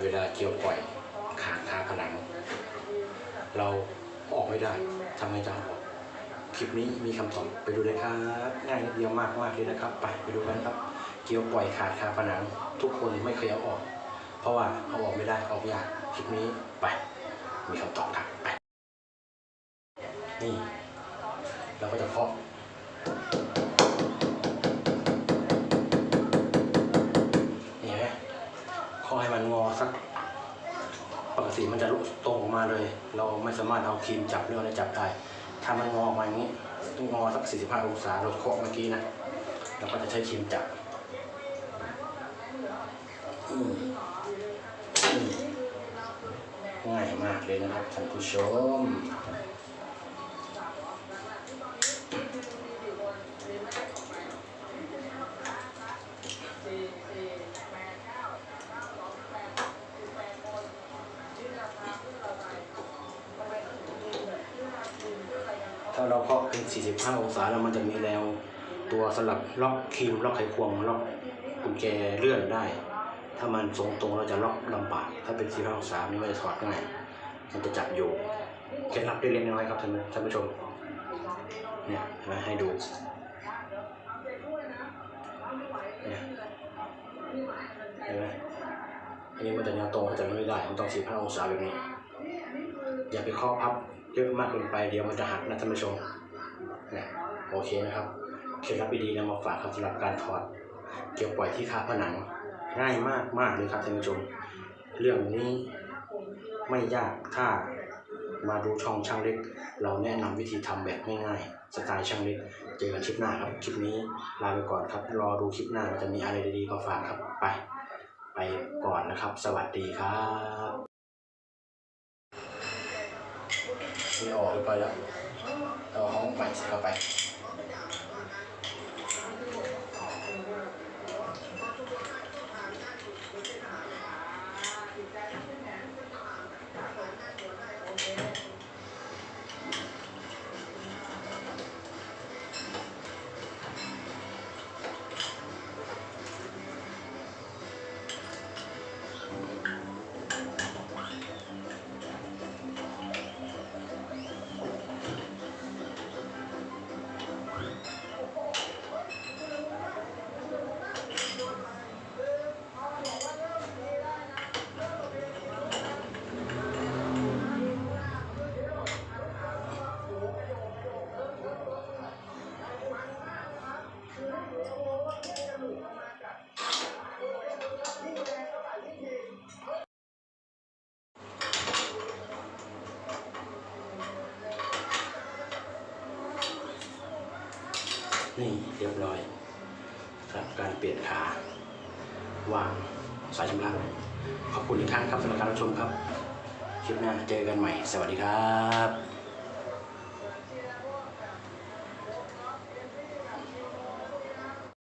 เวลาเกี่ยวปล่อยขาคาผนัง เราออกไม่ได้ทำไงจะเอาออกคลิปนี้มีคำตอบไปดูเลยครับ ง่ายนิดเดียวมากมากเลยนะครับ ไปไปดูกันครับ เกี่ยวปล่อยขาดคาผนัง ทุกคนไม่เคยเอาออก เพราะว่าเอาออกไม่ได้ออกยากคลิปนี้ไป มีคำตอบครับไปนี่ เราก็จะเคาะนี่เห็นไหมเคาะให้มันงอสัก ปกติมันจะลุกตรงออกมาเลย เราไม่สามารถเอาครีมจับเรืออะไรจับได้ ถ้ามันงอออกมาอย่างนี้ต้องงอสัก 45 องศาเราเคาะเมื่อกี้นะเราก็จะใช้ครีมจับง่ายมากเลยนะครับท่านผู้ชม ถ้าเราเคาะเป็น 45 องศาแล้วมันจะมีแนวตัวสลับล็อกคีมล็อกไขควงล็อกกุญแจเลื่อนได้ ถ้ามันทรงตรงเราจะล็อกลำบากถ้าเป็น45องศานี่มันจะถอดง่ายมันจะจับอยู่เคล็ดลับเล็กๆน้อยๆครับท่านท่านผู้ชมเนี่ยเห็นไหมให้ดูเนี่ยเห็นไหมอันนี้มันจะแนวตรงก็จะไม่ได้มันต้อง45องศาแบบนี้ อย่าไปเคาะพับ เยอะมากเกินไปเดี๋ยวมันจะหักนะท่านผู้ชมนะโอเคนะครับเคล็ดลับดีๆนำมาฝากครับสำหรับการถอด เกี่ยวปล่อยที่คาผนังง่ายมากมากเลยครับท่านผู้ชม เรื่องนี้ไม่ยากถ้ามาดูช่องช่างเล็ก เราแนะนำวิธีทำแบบง่ายๆสไตล์ช่างเล็ก เจอกันคลิปหน้าครับ คลิปนี้ลาไปก่อนครับ รอดูคลิปหน้าจะมีอะไรดีๆมาฝากครับ ไป ไปก่อนนะครับ สวัสดีครับ นี่ออกไปแล้วเอาห้ นี่เรียบร้อยครับการเปลี่ยนขาวางสายชำระขอบคุณอีกครั้งครับสำหรับการรับชมครับ คลิปหน้าเจอกันใหม่ สวัสดีครับ